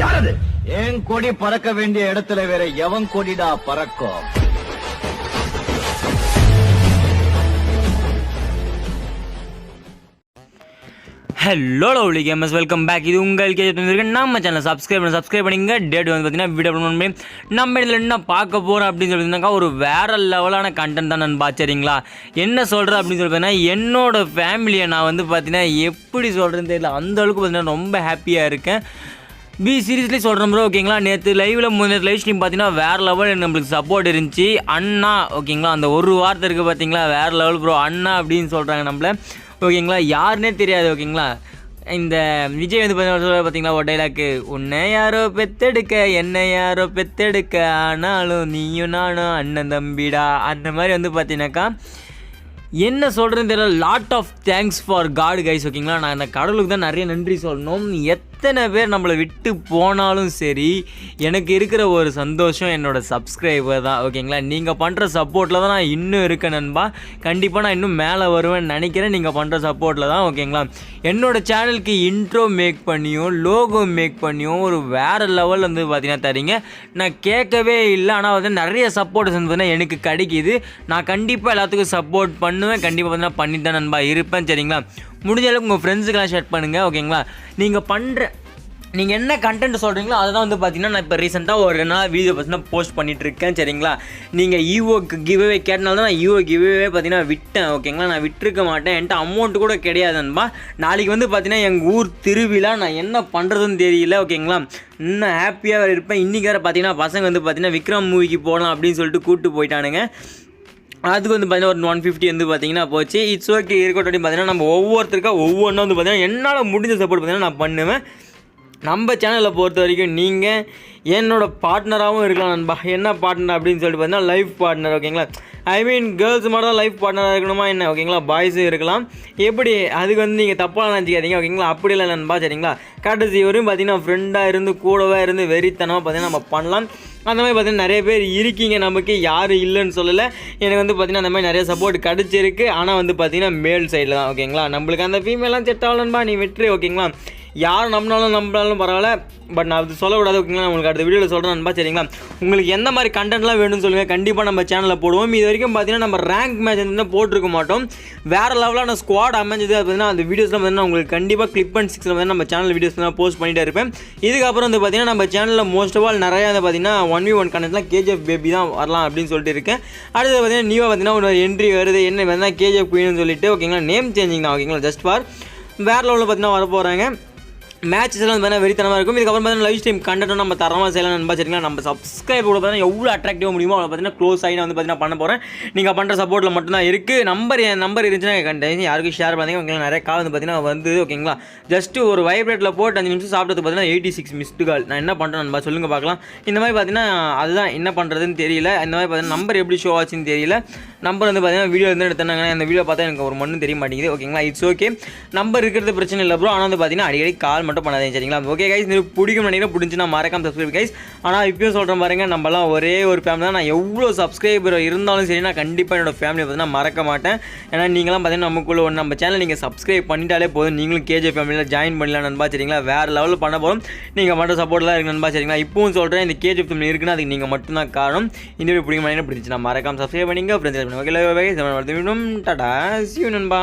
யாரது? ஏன் கொடி பறக்க வேண்டிய இடத்துல வேற எவன் கொடிடா பறக்கும்? Hello lovely gamers welcome back இது உங்கள் கேஜ் இருக்கு நம்ம சேனல் சப்ஸ்கிரைப் பண்ணி சப்ஸ்கிரைப் பண்ணிங்க டேட் வந்து பார்த்தீங்கன்னா வீடியோ அப்லோட் பண்ணி நம்ம இதில் என்ன பார்க்க போகிறோம் அப்படின்னு சொல்லியிருந்தாக்கா ஒரு வேற லெவலான கண்டென்ட் தான் நான் சரிங்களா? என்ன சொல்கிறேன் அப்படின்னு சொல்லி பார்த்தீங்கன்னா என்னோட ஃபேமிலியை நான் வந்து பார்த்தீங்கன்னா எப்படி சொல்கிறேன்னு தெரியல. அந்த அளவுக்கு பார்த்தீங்கன்னா ரொம்ப ஹாப்பியாக இருக்கேன். பி சீரியஸ்லி சொல்கிறேன் ப்ரோ ஓகேங்களா நேற்று லைவில் முன்னேற்ற லைவ் ஸ்ட்ரீம் பார்த்தீங்கன்னா வேறு லெவல் நம்மளுக்கு சப்போர்ட் இருந்துச்சு. அண்ணா ஓகேங்களா அந்த ஒரு வார்த்தை இருக்குது பார்த்தீங்களா? வேறு லெவல் ப்ரோ அண்ணா அப்படின்னு சொல்கிறாங்க நம்மள. ஓகேங்களா யாருன்னே தெரியாது ஓகேங்களா இந்த விஜய் வந்து பார்த்தீங்கன்னா பார்த்தீங்களா ஒரு டைலாக்கு உன்னை யாரோ பெத்தெடுக்க என்னை யாரோ பெத்தெடுக்க ஆனாலும் நீயும் நானும் அண்ணன் தம்பிடா. அந்த மாதிரி வந்து பார்த்தீங்கன்னாக்கா என்ன சொல்கிறேன்னு தெரியல. லாட் ஆஃப் தேங்க்ஸ் ஃபார் காடு கைஸ் ஓகேங்களா நான் இந்த கடவுளுக்கு தான் நிறைய நன்றி சொல்லணும். எத்தனை பேர் நம்மளை விட்டு போனாலும் சரி எனக்கு இருக்கிற ஒரு சந்தோஷம் என்னோட சப்ஸ்கிரைபர் தான் ஓகேங்களா நீங்கள் பண்ணுற சப்போர்ட்டில் தான் நான் இன்னும் இருக்கேன் நண்பா. கண்டிப்பாக நான் இன்னும் மேலே வருவேன் நினைக்கிறேன். நீங்கள் பண்ணுற சப்போர்ட்டில் தான் ஓகேங்களா என்னோடய சேனலுக்கு இன்ட்ரோ மேக் பண்ணியும் லோகோ மேக் பண்ணியும் ஒரு வேறு லெவலில் வந்து பார்த்தீங்கன்னா தரீங்க. நான் கேட்கவே இல்லை ஆனால் வந்து நிறைய சப்போர்ட் வந்து எனக்கு கிடைக்கிது. நான் கண்டிப்பாக எல்லாத்துக்கும் சப்போர்ட் பண்ண பண்ணுவேன் கண்டிப்பாக பார்த்தீங்கன்னா பண்ணி தான் நண்பா இருப்பேன் சரிங்களா? முடிஞ்ச அளவுக்கு உங்கள் ஃப்ரெண்ட்ஸுக்கெல்லாம் ஷேர் பண்ணுங்கள் ஓகேங்களா நீங்கள் பண்ணுற நீங்கள் என்ன கண்டென்ட் சொல்கிறீங்களோ அதை தான் வந்து பார்த்தீங்கன்னா நான் இப்போ ரீசெண்டாக ஒரு நாள் வீடியோ பார்த்தீங்கன்னா போஸ்ட் பண்ணிகிட்ருக்கேன் சரிங்களா? நீங்கள் ஈவோக்கு கிவ்வே கேட்டனால தான் நான் ஈவோ கிவ்வே பார்த்தீங்கன்னா விட்டேன் ஓகேங்களா நான் விட்டுருக்க மாட்டேன் என்கிட்ட அமௌண்ட் கூட கிடையாதுன்பா நாளைக்கு வந்து பார்த்தீங்கன்னா எங்கள் ஊர் திருவிழா நான் என்ன பண்ணுறதுன்னு தெரியல ஓகேங்களா இன்னும் ஹாப்பியாக இருப்பேன். இன்றைக்கி வேறு பார்த்தீங்கன்னா பசங்க வந்து பார்த்தீங்கன்னா விக்ரம் மூவிக்கு போகலாம் அப்படின்னு சொல்லிட்டு கூப்பிட்டு போயிட்டானுங்க. அதுக்கு வந்து பார்த்தீங்கன்னா ஒரு ஒன் ஃபிஃப்டி வந்து பார்த்தீங்கன்னா போச்சு. இட்ஸ் ஓகே இருக்கட்டும் அப்படின்னு பார்த்தீங்கன்னா நம்ம ஒவ்வொருத்தருக்கா ஒவ்வொன்றும் வந்து பார்த்தீங்கன்னா என்னால் முடிஞ்ச சப்போர்ட் பார்த்தீங்கன்னா நான் பண்ணுவேன். நம்ம சேனலை பொறுத்த வரைக்கும் நீங்கள் என்னோட பார்ட்னராகவும் இருக்கலாம் நண்பா. என்ன பார்ட்னர் அப்படின்னு சொல்லிட்டு பார்த்தீங்கன்னா லைஃப் பார்ட்னர் ஓகேங்களா ஐ மீன் கேர்ள்ஸ் மட்டும் தான் லைஃப் பார்ட்னராக இருக்கணுமா என்ன? ஓகேங்களா பாய்ஸும் இருக்கலாம். எப்படி? அதுக்கு வந்து நீங்கள் தப்பாக நினச்சிக்காதீங்க ஓகேங்களா அப்படி இல்லை நண்பா சரிங்களா? கடைசி வரையும் பார்த்தீங்கன்னா ஃப்ரெண்டாக இருந்து கூடவே இருந்து வெறித்தனமாக பார்த்தீங்கன்னா நம்ம பண்ணலாம். அந்த மாதிரி பார்த்தீங்கன்னா நிறைய பேர் இருக்கீங்க. நமக்கு யாரும் இல்லைன்னு சொல்லலை. எனக்கு வந்து பார்த்தீங்கன்னா அந்த மாதிரி நிறைய சப்போர்ட் கிடச்சிருக்கு. ஆனால் வந்து பார்த்தீங்கன்னா மேல் சைடில் தான் ஓகேங்களா நம்மளுக்கு அந்த ஃபீமேலாம் செட் ஆகலன்பா நீ வெற்றி ஓகேங்களா யார் நம்பினாலும் நம்பினாலும் பரவாயில்ல. பட் நான் அது சொல்லக்கூடாது ஓகேங்களா? உங்களுக்கு அடுத்த வீடியோவில் சொல்கிறேன் நண்பா சரிங்களா? உங்களுக்கு எந்த மாதிரி கண்டென்ட்லாம் வேணும்னு சொல்லுங்கள் கண்டிப்பாக நம்ம சேனலில் போடுவோம். இது வரைக்கும் பார்த்தீங்கன்னா நம்ம ரேங்க் மேட்ச் வந்து போட்டிருக்க மாட்டோம். வேறு லெவலான ஸ்குவாட் அமைஞ்சது அது பார்த்தீங்கன்னா அந்த வீடியோஸில் பார்த்தீங்கன்னா உங்களுக்கு கண்டிப்பாக கிளிப் அண்ட் சிக்ஸில் வந்து நம்ம சேனல் வீடியோஸ் தான் போஸ்ட் பண்ணிகிட்டே இருப்பேன். இதுக்கப்புறம் வந்து பார்த்தீங்கன்னா நம்ம சேனலில் மோஸ்ட் ஆஃப் ஆல் நிறையா வந்து பார்த்தீங்கன்னா ஒன் வி ஒன் கண்டென்ட்லாம் கேஜிஎஃப் பேபி தான் வரலாம் அப்படின்னு சொல்லிட்டு இருக்கேன். அடுத்து பார்த்தீங்கன்னா நியூவாக பார்த்தீங்கன்னா ஒரு என்ட்ரி வருது என்ன பார்த்தீங்கன்னா கேஜிஎஃப் குயின்னு சொல்லிட்டு ஓகேங்களா? நேம் சேஞ்சிங் தான் ஓகேங்களா? ஜஸ்ட் ஃபார் வேறு லெவலில் பார்த்தீங்கன்னா வர போகிறாங்க மேட்சஸ் எல்லாம் வந்து பார்த்தீங்கன்னா வெறித்தனமாக இருக்கும். இதுக்கப்புறம் பார்த்தீங்கன்னா லைவ் ஸ்ட்ரீம் கண்டென்ட் நம்ம தரமாக செய்யலாம் நண்பா சரிங்களா? நம்ம சப்ஸ்கிரைப் கூட பார்த்தீங்கன்னா எவ்வளோ அட்ராக்டிவாக முடியுமோ அவ்வளோ பார்த்தீங்கன்னா க்ளோஸ் ஆகி நான் வந்து பார்த்தீங்கன்னா பண்ண போகிறேன் நீங்கள் பண்ணுற சப்போர்ட்டில் மட்டும்தான் இருக்குது நம்பர் என் நம்பர் இருந்துச்சுன்னா கண்டிப்பாக யாருக்கும் ஷேர் பண்ணிங்கன்னா நிறைய கால் வந்து பார்த்தீங்கன்னா வந்து ஓகேங்களா ஜஸ்ட் ஒரு வைப்ரேட்டில் போட்டு அஞ்சு நிமிஷம் சாப்பிட்டது பார்த்தீங்கன்னா எயிட்டி சிக்ஸ் மிஸ்டு கால் நான் என்ன பண்ணுறேன் நம்ம சொல்லுங்கள் பார்க்கலாம். இந்த மாதிரி பார்த்தீங்கன்னா அதுதான் என்ன பண்ணுறதுன்னு தெரியல. இந்த மாதிரி பார்த்தீங்கன்னா நம்பர் எப்படி ஷோ ஆச்சுன்னு தெரியல. நம்பர் வந்து பார்த்தீங்கன்னா வீடியோ வந்து எடுத்தாங்க அந்த வீடியோ பார்த்தா எனக்கு ஒரு மண்ணும் தெரிய மாட்டேங்குது. ஓகேங்களா இட்ஸ் ஓகே நம்பர் இருக்கிறது பிரச்சனை இல்லை ப்ரோ ஆனால் வந்து பார்த்தீங்கன்னா அடிக்கடி கால் மட்டும் பண்ணாதீங்க சரிங்களா? ஓகே கைஸ் இது பிடிக்கும் நினைக்கிறேன். பிடிச்சுன்னா மறக்காம சப்ஸ்கிரைப் கைஸ் ஆனால் இப்போயும் சொல்கிறேன் பாருங்க நம்மலாம் ஒரே ஒரு ஃபேமிலி தான். நான் எவ்வளோ சப்ஸ்கிரைபர் இருந்தாலும் சரி நான் கண்டிப்பாக என்னோட ஃபேமிலியை பார்த்தீங்கன்னா மறக்க மாட்டேன். ஏன்னா நீங்களாம் பார்த்தீங்கன்னா நமக்குள்ள ஒன்று நம்ம சேனல் நீங்கள் சப்ஸ்கிரைப் பண்ணிட்டாலே போதும். நீங்களும் கேஜே ஃபேமிலியில் ஜாயின் பண்ணலாம் நண்பா சரிங்களா? வேறு லெவலில் பண்ண போகிறோம் நீங்கள் மட்டும் சப்போர்ட்லாம் இருக்கு நண்பா சரிங்களா? இப்பவும் சொல்கிறேன் இந்த கேஜே ஃபேமிலி இருக்குன்னா அதுக்கு நீங்கள் மட்டும்தான் காரணம். இந்த வீடியோ பிடிக்கும் பிடிச்சி நான் மறக்காம சப்ஸ்கிரைப் பண்ணிங்க ஃப்ரெண்ட்ஸ் ஓகே டாடா. சியூ நண்பா.